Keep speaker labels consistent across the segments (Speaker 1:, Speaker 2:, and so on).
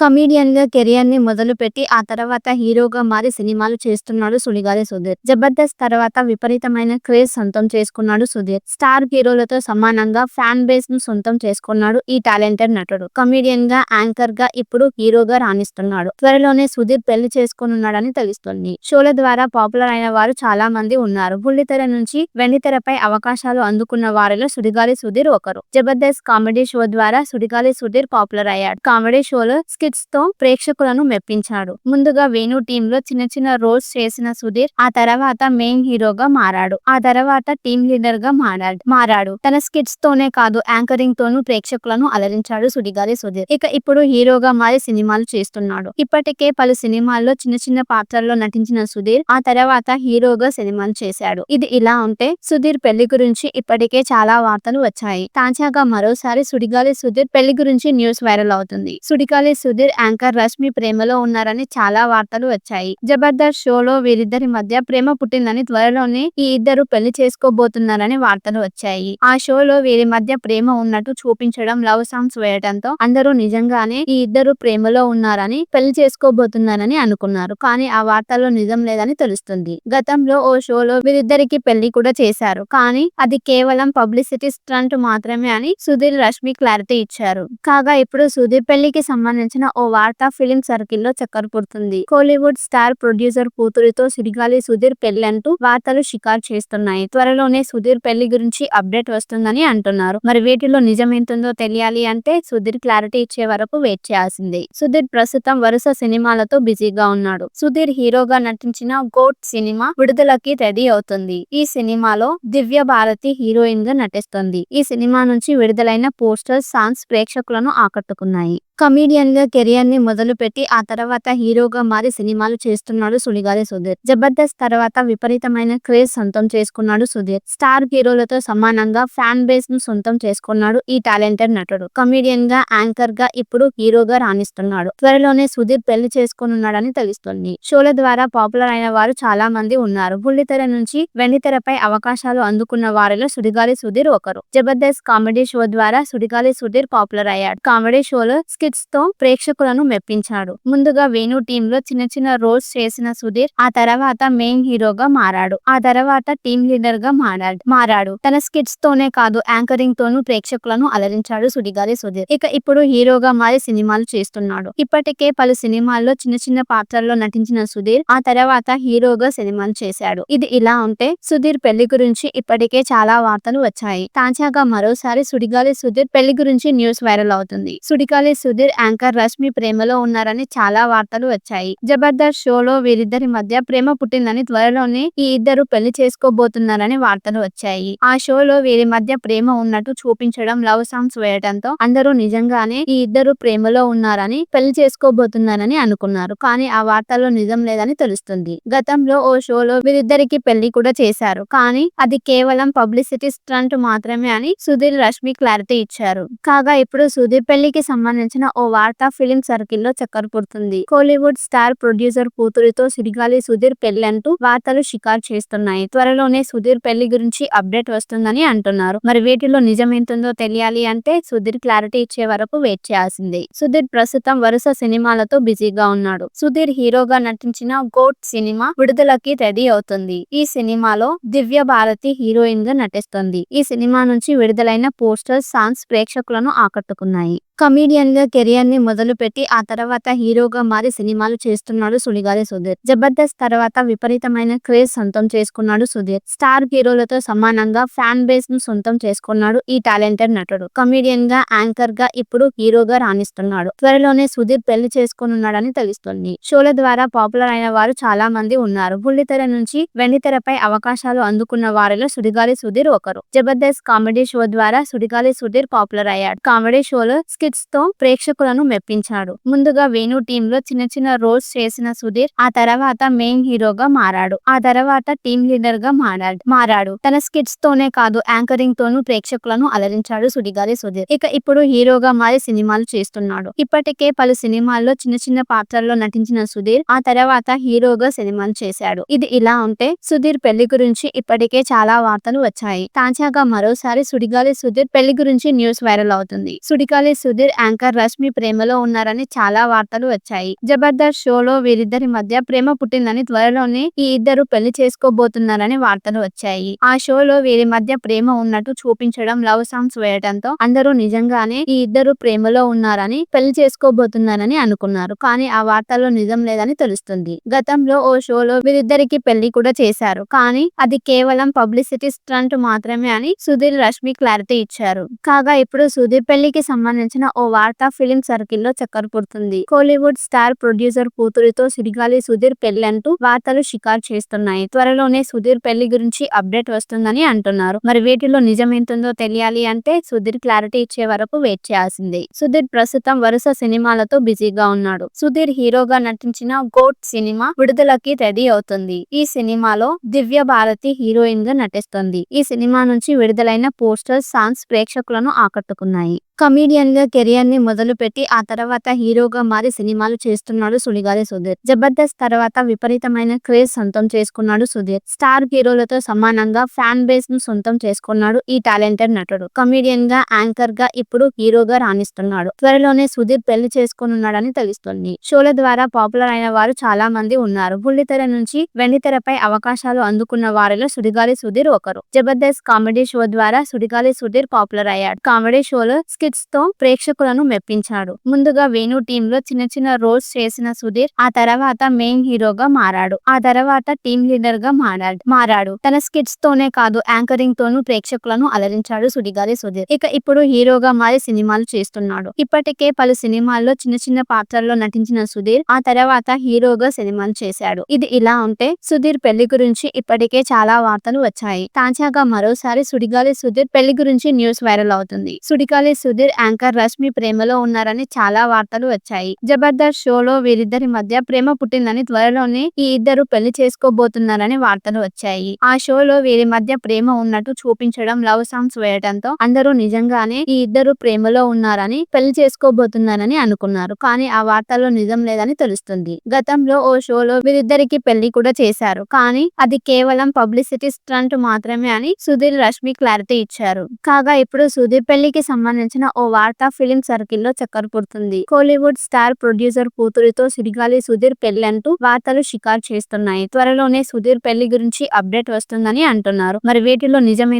Speaker 1: కమీడియన్గా కెరియర్ని మొదలుపెట్టి ఆ తర్వాత హీరోగా మారి సినిమాలు చేస్తున్నాడు సుడిగాలి సుధీర్. జబర్దస్త్ తర్వాత విపరీతమైన క్రేజ్ సొంతం చేసుకున్నాడు సుధీర్. స్టార్ హీరోలతో సమానంగా ఫ్యాన్ బేస్ను సొంతం చేసుకున్నాడు ఈ టాలెంటెడ్ నటుడు. కమీడియన్గా యాంకర్గా ఇప్పుడు హీరోగా రాణిస్తున్నాడు. త్వరలోనే సుధీర్ పెళ్ళి చేసుకున్నాడని తెలుస్తుంది. షోల ద్వారా పాపులర్ అయిన వారు చాలా మంది ఉన్నారు. బుల్లితెర నుంచి వెండితెరపై అవకాశాలు అందుకున్న వారిలో సుడిగాలి సుధీర్ ఒకరు. జబర్దస్త్ కామెడీ షో ద్వారా సుడిగాలి సుధీర్ పాపులర్ అయ్యాడు. కామెడీ షోలో స్కిట్స్తో ప్రేక్షకులను మెప్పించాడు. ముందుగా వేణు టీమ్లో చిన్న చిన్న రోల్స్ చేసిన సుధీర్ ఆ తర్వాత మెయిన్ హీరోగా మారాడు. ఆ తర్వాత టీమ్ లీడర్గా మారాడు. మారాడు. తన స్కిట్స్ తోనే కాదు యాంకరింగ్ తోనూ ప్రేక్షకులను అలరించాడు సుడిగాలి సుధీర్. ఇక ఇప్పుడు హీరోగా మారి సినిమాలు చేస్తున్నాడు. ఇప్పటికే పలు సినిమాల్లో చిన్న చిన్న పాత్రల్లో నటించిన సుధీర్ ఆ తర్వాత హీరోగా సినిమాలు చేశాడు. ఇది ఇలా ఉంటే సుధీర్ పెళ్ళి గురించి ఇప్పటికే చాలా వార్తలు వచ్చాయి. తాజాగా మరోసారి సుడిగాలి సుధీర్ పెళ్ళి గురించి న్యూస్ వైరల్ అవుతుంది. సుడిగాలి సుధీర్ సుధీర్ యాంకర్ రష్మి ప్రేమలో ఉన్నారని చాలా వార్తలు వచ్చాయి. జబర్దస్త్ షోలో వీరిద్దరి మధ్య ప్రేమ పుట్టిందని త్వరలోనే ఈ ఇద్దరు పెళ్ళి చేసుకోబోతున్నారని వార్తలు వచ్చాయి. ఆ షోలో వీరి మధ్య ప్రేమ ఉన్నట్టు చూపించడం లవ్ సాంగ్స్ వేయడంతో అందరూ నిజంగానే ఈ ఇద్దరు ప్రేమలో ఉన్నారని పెళ్ళి చేసుకోబోతున్నారని అనుకున్నారు. కానీ ఆ వార్తల్లో నిజం లేదని తెలుస్తుంది. గతంలో ఓ షోలో వీరిద్దరికి పెళ్ళి కూడా చేశారు. కానీ అది కేవలం పబ్లిసిటీ స్టంట్ మాత్రమే అని సుధీర్ రష్మి క్లారిటీ ఇచ్చారు. కాగా ఇప్పుడు సుధీర్ పెళ్ళికి సంబంధించిన ఓ వార్త ఫిలిం సర్కిల్లో చక్కర్ పుడుతుంది. కోలీవుడ్ స్టార్ ప్రొడ్యూసర్ కూతురితో సిరిగాలి సుధీర్ పెళ్ళి అంటూ వార్తలు షికారు చేస్తున్నాయి. త్వరలోనే సుధీర్ పెళ్ళి గురించి అప్డేట్ వస్తుందని అంటున్నారు. మరి వీటిలో నిజమేంటుందో తెలియాలి అంటే సుధీర్ క్లారిటీ ఇచ్చే వరకు వెయిట్ చేయాల్సిందే. సుధీర్ ప్రస్తుతం వరుస సినిమాలతో బిజీగా ఉన్నాడు. సుధీర్ హీరోగా నటించిన గోట్ సినిమా విడుదలకి రెడీ అవుతుంది. ఈ సినిమాలో దివ్య భారతి హీరోయిన్గా నటిస్తుంది. ఈ సినిమా నుంచి విడుదలైన పోస్టర్ సాంగ్స్ ప్రేక్షకులను ఆకట్టుకున్నాయి. కమీడియన్గా కెరియర్ని మొదలుపెట్టి ఆ తర్వాత హీరోగా మారి సినిమాలు చేస్తున్నాడు సుడిగాలి సుధీర్. జబర్దస్త్ తర్వాత విపరీతమైన క్రేజ్ సొంతం చేసుకున్నాడు సుధీర్. స్టార్ హీరోలతో సమానంగా ఫ్యాన్ బేస్ను సొంతం చేసుకున్నాడు ఈ టాలెంటెడ్ నటుడు. కమీడియన్గా యాంకర్గా ఇప్పుడు హీరోగా రాణిస్తున్నాడు. త్వరలోనే సుధీర్ పెళ్ళి చేసుకున్నాడని తెలుస్తుంది. షోల ద్వారా పాపులర్ అయిన వారు చాలా మంది ఉన్నారు. బుల్లితెర నుంచి వెండితెరపై అవకాశాలు అందుకున్న వారిలో సుడిగాలి సుధీర్ ఒకరు. జబర్దస్త్ కామెడీ షో ద్వారా సుడిగాలి సుధీర్ పాపులర్ అయ్యాడు. కామెడీ షోలో హిట్స్తో ప్రేక్షకులను మెప్పించాడు. ముందుగా వేణు టీమ్లో చిన్న చిన్న రోల్స్ చేసిన సుధీర్ ఆ తర్వాత మెయిన్ హీరోగా మారాడు. ఆ తర్వాత టీమ్ లీడర్గా మారాడు. మారాడు. తన స్కిట్స్ తోనే కాదు యాంకరింగ్ తోనూ ప్రేక్షకులను అలరించాడు సుడిగాలి సుధీర్. ఇక ఇప్పుడు హీరోగా మారి సినిమాలు చేస్తున్నాడు. ఇప్పటికే పలు సినిమాల్లో చిన్న చిన్న పాత్రల్లో నటించిన సుధీర్ ఆ తర్వాత హీరోగా సినిమాలు చేశాడు. ఇది ఇలా ఉంటే సుధీర్ పెళ్ళి గురించి ఇప్పటికే చాలా వార్తలు వచ్చాయి. తాజాగా మరోసారి సుడిగాలి సుధీర్ పెళ్ళి గురించి న్యూస్ వైరల్ అవుతుంది. సుడిగాలి సుధీర్ సుధీర్ యాంకర్ రష్మి ప్రేమలో ఉన్నారని చాలా వార్తలు వచ్చాయి. జబర్దస్త్ షోలో వీరిద్దరి మధ్య ప్రేమ పుట్టిందని త్వరలోనే ఈ ఇద్దరు పెళ్ళి చేసుకోబోతున్నారని వార్తలు వచ్చాయి. ఆ షోలో వీరి మధ్య ప్రేమ ఉన్నట్టు చూపించడం లవ్ సాంగ్స్ వేయడంతో అందరూ నిజంగానే ఈ ఇద్దరు ప్రేమలో ఉన్నారని పెళ్ళి చేసుకోబోతున్నారని అనుకున్నారు. కానీ ఆ వార్తల్లో నిజం లేదని తెలుస్తుంది. గతంలో ఓ షోలో వీరిద్దరికి పెళ్ళి కూడా చేశారు. కానీ అది కేవలం పబ్లిసిటీ స్టంట్ మాత్రమే అని సుధీర్ రష్మి క్లారిటీ ఇచ్చారు. కాగా ఇప్పుడు సుధీర్ పెళ్ళికి సంబంధించిన ఓ వార్త ఫిలిం సర్కిల్లో చక్కర్ పుడుతుంది. కోలీవుడ్ స్టార్ ప్రొడ్యూసర్ కూతురితో సిరిగాలి సుధీర్ పెళ్ళి అంటూ వార్తలు షికారు చేస్తున్నాయి. త్వరలోనే సుధీర్ పెళ్ళి గురించి అప్డేట్ వస్తుందని అంటున్నారు. మరి వీటిలో నిజమేంతుందో తెలియాలి అంటే సుధీర్ క్లారిటీ ఇచ్చే వరకు వెయిట్ చేయాల్సిందే. సుధీర్ ప్రస్తుతం వరుస సినిమాలతో బిజీగా ఉన్నాడు. సుధీర్ హీరోగా నటించిన గోట్ సినిమా విడుదలకి రెడీ అవుతుంది. ఈ సినిమాలో దివ్య భారతి హీరోయిన్గా నటిస్తుంది. ఈ సినిమా నుంచి విడుదలైన పోస్టర్ సాంగ్స్ ప్రేక్షకులను ఆకట్టుకున్నాయి. కమీడియన్గా కెరియర్ని మొదలుపెట్టి ఆ తర్వాత హీరోగా మారి సినిమాలు చేస్తున్నాడు సుడిగాలి సుధీర్. జబర్దస్త్ తర్వాత విపరీతమైన క్రేజ్ సొంతం చేసుకున్నాడు సుధీర్. స్టార్ హీరోలతో సమానంగా ఫ్యాన్ బేస్ను సొంతం చేసుకున్నాడు ఈ టాలెంటెడ్ నటుడు. కమీడియన్గా యాంకర్గా ఇప్పుడు హీరోగా రాణిస్తున్నాడు. త్వరలోనే సుధీర్ పెళ్ళి చేసుకున్నాడని తెలుస్తుంది. షోల ద్వారా పాపులర్ అయిన వారు చాలా మంది ఉన్నారు. బుల్లితెర నుంచి వెండితెరపై అవకాశాలు అందుకున్న వారిలో సుడిగాలి సుధీర్ ఒకరు. జబర్దస్త్ కామెడీ షో ద్వారా సుడిగాలి సుధీర్ పాపులర్ అయ్యాడు. కామెడీ షోలో హిట్స్తో ప్రేక్షకులను మెప్పించాడు. ముందుగా వేణు టీమ్లో చిన్న చిన్న రోల్స్ చేసిన సుధీర్ ఆ తర్వాత మెయిన్ హీరోగా మారాడు. ఆ తర్వాత టీమ్ లీడర్గా మారాడు. మారాడు. తన స్కిట్స్ తోనే కాదు యాంకరింగ్ తోనూ ప్రేక్షకులను అలరించాడు సుడిగాలి సుధీర్. ఇక ఇప్పుడు హీరోగా మారి సినిమాలు చేస్తున్నాడు. ఇప్పటికే పలు సినిమాల్లో చిన్న చిన్న పాత్రల్లో నటించిన సుధీర్ ఆ తర్వాత హీరోగా సినిమాలు చేశాడు. ఇది ఇలా ఉంటే సుధీర్ పెళ్ళి గురించి ఇప్పటికే చాలా వార్తలు వచ్చాయి. తాజాగా మరోసారి సుడిగాలి సుధీర్ పెళ్ళి గురించి న్యూస్ వైరల్ అవుతుంది. సుడిగాలి సుధీర్ సుధీర్ యాంకర్ రష్మి ప్రేమలో ఉన్నారని చాలా వార్తలు వచ్చాయి. జబర్దస్త్ షోలో వీరిద్దరి మధ్య ప్రేమ పుట్టిందని త్వరలోనే ఈ ఇద్దరు పెళ్ళి చేసుకోబోతున్నారని వార్తలు వచ్చాయి. ఆ షోలో వీరి మధ్య ప్రేమ ఉన్నట్టు చూపించడం లవ్ సాంగ్స్ వేయడంతో అందరూ నిజంగానే ఈ ఇద్దరు ప్రేమలో ఉన్నారని పెళ్ళి చేసుకోబోతున్నారని అనుకున్నారు. కానీ ఆ వార్తల్లో నిజం లేదని తెలుస్తుంది. గతంలో ఓ షోలో వీరిద్దరికి పెళ్ళి కూడా చేశారు. కానీ అది కేవలం పబ్లిసిటీ స్టంట్ మాత్రమే అని సుధీర్ రష్మి క్లారిటీ ఇచ్చారు. కాగా ఇప్పుడు సుధీర్ పెళ్ళికి సంబంధించిన ఓ వార్త ఫిలిం సర్కిల్లో చక్కర్ పుడుతుంది. కోలీవుడ్ స్టార్ ప్రొడ్యూసర్ కూతురితో సిరిగాలి సుధీర్ పెళ్ళి అంటూ వార్తలు షికారు చేస్తున్నాయి. త్వరలోనే సుధీర్ పెళ్ళి గురించి అప్డేట్ వస్తుందని అంటున్నారు. మరి వీటిలో నిజం ఎంతుందో తెలియాలి అంటే సుధీర్ క్లారిటీ ఇచ్చే వరకు వెయిట్ చేయాల్సిందే. సుధీర్ ప్రస్తుతం వరుస సినిమాలతో బిజీగా ఉన్నాడు. సుధీర్ హీరోగా నటించిన గోట్ సినిమా విడుదలకి రెడీ అవుతుంది. ఈ సినిమాలో దివ్య భారతి హీరోయిన్గా నటిస్తుంది. ఈ సినిమా నుంచి విడుదలైన పోస్టర్ సాంగ్స్ ప్రేక్షకులను ఆకట్టుకున్నాయి. కమీడియన్గా కెరియర్ని మొదలుపెట్టి ఆ తర్వాత హీరోగా మారి సినిమాలు చేస్తున్నాడు సుడిగాలి సుధీర్. జబర్దస్త్ తర్వాత విపరీతమైన క్రేజ్ సొంతం చేసుకున్నాడు సుధీర్. స్టార్ హీరోలతో సమానంగా ఫ్యాన్ బేస్ను సొంతం చేసుకున్నాడు ఈ టాలెంటెడ్ నటుడు. కమీడియన్గా యాంకర్గా ఇప్పుడు హీరోగా రాణిస్తున్నాడు. త్వరలోనే సుధీర్ పెళ్ళి చేసుకున్నాడని తెలుస్తుంది. షోల ద్వారా పాపులర్ అయిన వారు చాలా మంది ఉన్నారు. బుల్లితెర నుంచి వెండితెరపై అవకాశాలు అందుకున్న వారిలో సుడిగాలి సుధీర్ ఒకరు. జబర్దస్త్ కామెడీ షో ద్వారా సుడిగాలి సుధీర్ పాపులర్ అయ్యాడు. కామెడీ షోలో హిట్స్తో ప్రేక్షకులను మెప్పించాడు. ముందుగా వేణు టీమ్లో చిన్న చిన్న రోల్స్ చేసిన సుధీర్ ఆ తర్వాత మెయిన్ హీరోగా మారాడు. ఆ తర్వాత టీమ్ లీడర్గా మారాడు. మారాడు. తన స్కిట్స్ తోనే కాదు యాంకరింగ్ తోనూ ప్రేక్షకులను అలరించాడు సుడిగాలి సుధీర్. ఇక ఇప్పుడు హీరోగా మారి సినిమాలు చేస్తున్నాడు. ఇప్పటికే పలు సినిమాల్లో చిన్న చిన్న పాత్రల్లో నటించిన సుధీర్ ఆ తర్వాత హీరోగా సినిమాలు చేశాడు. ఇది ఇలా ఉంటే సుధీర్ పెళ్ళి గురించి ఇప్పటికే చాలా వార్తలు వచ్చాయి. తాజాగా మరోసారి సుడిగాలి సుధీర్ పెళ్ళి గురించి న్యూస్ వైరల్ అవుతుంది. సుడిగాలి సుధీర్ సుధీర్ యాంకర్ రష్మి ప్రేమలో ఉన్నారని చాలా వార్తలు వచ్చాయి. జబర్దస్త్ షోలో వీరిద్దరి మధ్య ప్రేమ పుట్టిందని త్వరలోనే ఈ ఇద్దరు పెళ్ళి చేసుకోబోతున్నారని వార్తలు వచ్చాయి. ఆ షోలో వీరి మధ్య ప్రేమ ఉన్నట్టు చూపించడం లవ్ సాంగ్స్ వేయడంతో అందరూ నిజంగానే ఈ ఇద్దరు ప్రేమలో ఉన్నారని పెళ్ళి చేసుకోబోతున్నారని అనుకున్నారు. కానీ ఆ వార్తల్లో నిజం లేదని తెలుస్తుంది. గతంలో ఓ షోలో వీరిద్దరికి పెళ్ళి కూడా చేశారు. కానీ అది కేవలం పబ్లిసిటీ స్టంట్ మాత్రమే అని సుధీర్ రష్మి క్లారిటీ ఇచ్చారు. కాగా ఇప్పుడు సుధీర్ పెళ్ళికి సంబంధించిన ఓ వార్త ఫిలిం సర్కిల్లో చక్కర్ పుడుతుంది. కోలీవుడ్ స్టార్ ప్రొడ్యూసర్ కూతురితో సిరిగాలి సుధీర్ పెళ్ళి అంటూ వార్తలు షికారు చేస్తున్నాయి. త్వరలోనే సుధీర్ పెళ్ళి గురించి అప్డేట్ వస్తుందని అంటున్నారు. మరి వీటిలో నిజం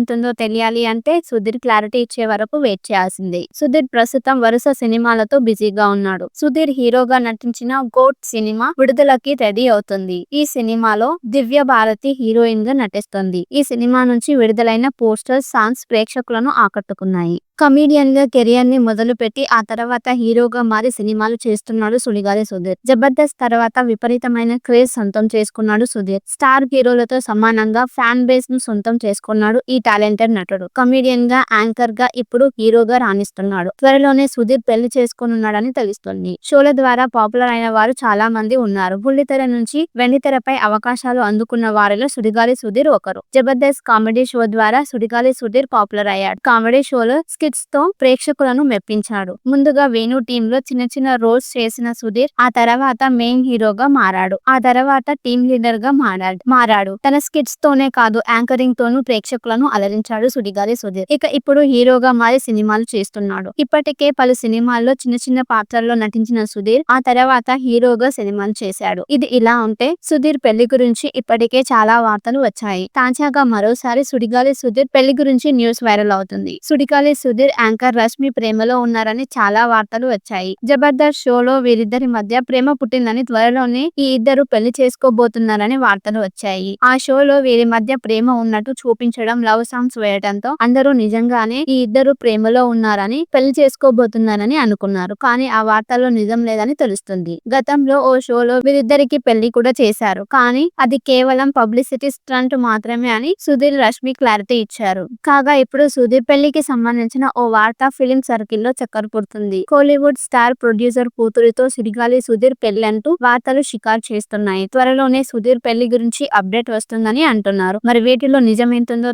Speaker 1: తెలియాలి అంటే సుధీర్ క్లారిటీ ఇచ్చే వరకు వెయిట్ చేయాల్సిందే. సుధీర్ ప్రస్తుతం వరుస సినిమాలతో బిజీగా ఉన్నాడు. సుధీర్ హీరోగా నటించిన గోట్ సినిమా విడుదలకి రెడీ అవుతుంది. ఈ సినిమాలో దివ్య భారతి హీరోయిన్గా నటిస్తుంది. ఈ సినిమా నుంచి విడుదలైన పోస్టర్ సాంగ్స్ ప్రేక్షకులను ఆకట్టుకున్నాయి. కమీడియన్గా కెరియర్ని మొదలుపెట్టి ఆ తర్వాత హీరోగా మారి సినిమాలు చేస్తున్నాడు సుడిగాలి సుధీర్. జబర్దస్త్ తర్వాత విపరీతమైన క్రేజ్ సొంతం చేసుకున్నాడు సుధీర్. స్టార్ హీరోలతో సమానంగా ఫ్యాన్ బేస్ను సొంతం చేసుకున్నాడు ఈ టాలెంటెడ్ నటుడు. కమీడియన్గా యాంకర్గా ఇప్పుడు హీరోగా రాణిస్తున్నాడు. త్వరలోనే సుధీర్ పెళ్ళి చేసుకున్నాడని తెలుస్తుంది. షోల ద్వారా పాపులర్ అయిన వారు చాలా మంది ఉన్నారు. బుల్లితెర నుంచి వెండితెరపై అవకాశాలు అందుకున్న వారిలో సుడిగాలి సుధీర్ ఒకరు. జబర్దస్త్ కామెడీ షో ద్వారా సుడిగాలి సుధీర్ పాపులర్ అయ్యాడు. కామెడీ షోలో హిట్స్తో ప్రేక్షకులను మెప్పించాడు. ముందుగా వేణు టీమ్లో చిన్న చిన్న రోల్స్ చేసిన సుధీర్ ఆ తర్వాత మెయిన్ హీరోగా మారాడు. ఆ తర్వాత టీమ్ లీడర్గా మారాడు. మారాడు. తన స్కిట్స్ తోనే కాదు యాంకరింగ్ తోనూ ప్రేక్షకులను అలరించాడు సుడిగాలి సుధీర్. ఇక ఇప్పుడు హీరోగా మారి సినిమాలు చేస్తున్నాడు. ఇప్పటికే పలు సినిమాల్లో చిన్న చిన్న పాత్రల్లో నటించిన సుధీర్ ఆ తర్వాత హీరోగా సినిమాలు చేశాడు. ఇది ఇలా ఉంటే సుధీర్ పెళ్ళి గురించి ఇప్పటికే చాలా వార్తలు వచ్చాయి. తాజాగా మరోసారి సుడిగాలి సుధీర్ పెళ్ళి గురించి న్యూస్ వైరల్ అవుతుంది. సుడిగాలి సుధీర్ సుధీర్ యాంకర్ రష్మి ప్రేమలో ఉన్నారని చాలా వార్తలు వచ్చాయి. జబర్దస్త్ షోలో వీరిద్దరి మధ్య ప్రేమ పుట్టిందని త్వరలోనే ఈ ఇద్దరు పెళ్ళి చేసుకోబోతున్నారని వార్తలు వచ్చాయి. ఆ షోలో వీరి మధ్య ప్రేమ ఉన్నట్టు చూపించడం లవ్ సాంగ్స్ వేయడంతో అందరూ నిజంగానే ఈ ఇద్దరు ప్రేమలో ఉన్నారని పెళ్ళి చేసుకోబోతున్నారని అనుకున్నారు. కానీ ఆ వార్తల్లో నిజం లేదని తెలుస్తుంది. గతంలో ఓ షోలో వీరిద్దరికి పెళ్ళి కూడా చేశారు. కానీ అది కేవలం పబ్లిసిటీ స్టంట్ మాత్రమే అని సుధీర్ రష్మి క్లారిటీ ఇచ్చారు. కాగా ఇప్పుడు సుధీర్ పెళ్ళికి సంబంధించిన ఓ వార్త ఫిలిం సర్కిల్లో చక్కర్ పుడుతుంది. కోలీవుడ్ స్టార్ ప్రొడ్యూసర్ కూతురితో సిరిగాలి సుధీర్ పెళ్ళి అంటూ వార్తలు షికారు చేస్తున్నాయి. త్వరలోనే సుధీర్ పెళ్ళి గురించి అప్డేట్ వస్తుందని అంటున్నారు. మరి వీటిలో నిజం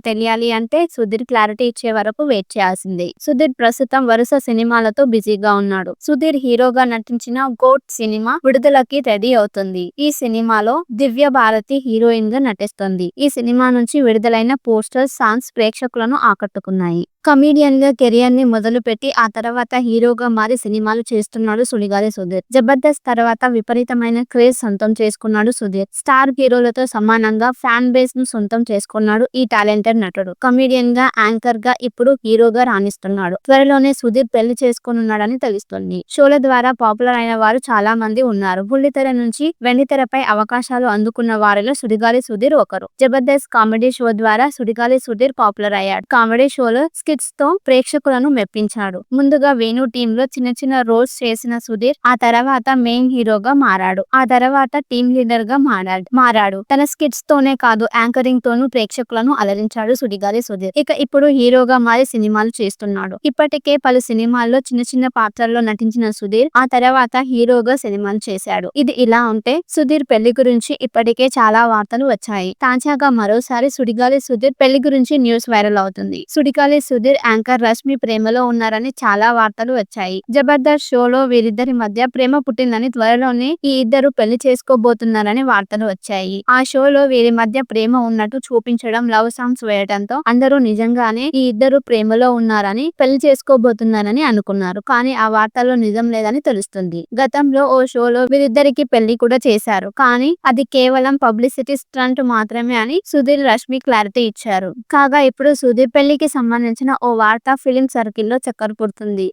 Speaker 1: తెలియాలి అంటే సుధీర్ క్లారిటీ ఇచ్చే వరకు వెయిట్ చేయాల్సిందే. సుధీర్ ప్రస్తుతం వరుస సినిమాలతో బిజీగా ఉన్నాడు. సుధీర్ హీరోగా నటించిన గోట్ సినిమా విడుదలకి రెడీ అవుతుంది. ఈ సినిమాలో దివ్య భారతి హీరోయిన్గా నటిస్తుంది. ఈ సినిమా నుంచి విడుదలైన పోస్టర్ సాంగ్స్ ప్రేక్షకులను ఆకట్టుకున్నాయి. కమీడియన్గా కెరియర్ని మొదలుపెట్టి ఆ తర్వాత హీరోగా మారి సినిమాలు చేస్తున్నాడు సుడిగాలి సుధీర్. జబర్దస్త్ తర్వాత విపరీతమైన క్రేజ్ సొంతం చేసుకున్నాడు సుధీర్. స్టార్ హీరోలతో సమానంగా ఫ్యాన్ బేస్ను సొంతం చేసుకున్నాడు ఈ టాలెంటెడ్ నటుడు. కమీడియన్గా యాంకర్గా ఇప్పుడు హీరోగా రాణిస్తున్నాడు. త్వరలోనే సుధీర్ పెళ్ళి చేసుకున్నాడని తెలుస్తుంది. షోల ద్వారా పాపులర్ అయిన వారు చాలా మంది ఉన్నారు. బుల్లితెర నుంచి వెండితెరపై అవకాశాలు అందుకున్న వారిలో సుడిగాలి సుధీర్ ఒకరు. జబర్దస్త్ కామెడీ షో ద్వారా సుడిగాలి సుధీర్ పాపులర్ అయ్యాడు. కామెడీ షోలో స్కిట్స్తో ప్రేక్షకులను మెప్పించాడు. ముందుగా వేణు టీమ్లో చిన్న చిన్న రోల్స్ చేసిన సుధీర్ ఆ తర్వాత మెయిన్ హీరోగా మారాడు. ఆ తర్వాత టీమ్ లీడర్గా మారాడు. మారాడు. తన స్కిట్స్ తోనే కాదు యాంకరింగ్ తోనూ ప్రేక్షకులను అలరించాడు సుడిగాలి సుధీర్. ఇక ఇప్పుడు హీరోగా మారి సినిమాలు చేస్తున్నాడు. ఇప్పటికే పలు సినిమాల్లో చిన్న చిన్న పాత్రల్లో నటించిన సుధీర్ ఆ తర్వాత హీరోగా సినిమాలు చేశాడు. ఇది ఇలా ఉంటే సుధీర్ పెళ్ళి గురించి ఇప్పటికే చాలా వార్తలు వచ్చాయి. తాజాగా మరోసారి సుడిగాలి సుధీర్ పెళ్ళి గురించి న్యూస్ వైరల్ అవుతుంది. సుడిగాలి సుధీర్ సుధీర్ యాంకర్ రష్మి ప్రేమలో ఉన్నారని చాలా వార్తలు వచ్చాయి. జబర్దస్త్ షోలో వీరిద్దరి మధ్య ప్రేమ పుట్టిందని త్వరలోనే ఈ ఇద్దరు పెళ్ళి చేసుకోబోతున్నారని వార్తలు వచ్చాయి. ఆ షోలో వీరి మధ్య ప్రేమ ఉన్నట్టు చూపించడం లవ్ సాంగ్స్ వేయడంతో అందరూ నిజంగానే ఈ ఇద్దరు ప్రేమలో ఉన్నారని పెళ్ళి చేసుకోబోతున్నారని అనుకున్నారు. కానీ ఆ వార్తల్లో నిజం లేదని తెలుస్తుంది. గతంలో ఓ షోలో వీరిద్దరికి పెళ్ళి కూడా చేశారు. కానీ అది కేవలం పబ్లిసిటీ స్టంట్ మాత్రమే అని సుధీర్ రష్మి క్లారిటీ ఇచ్చారు. కాగా ఇప్పుడు సుధీర్ పెళ్ళికి సంబంధించిన ఓ వార్త ఫిలిం సర్కిల్లో చక్కర్ పుడుతుంది.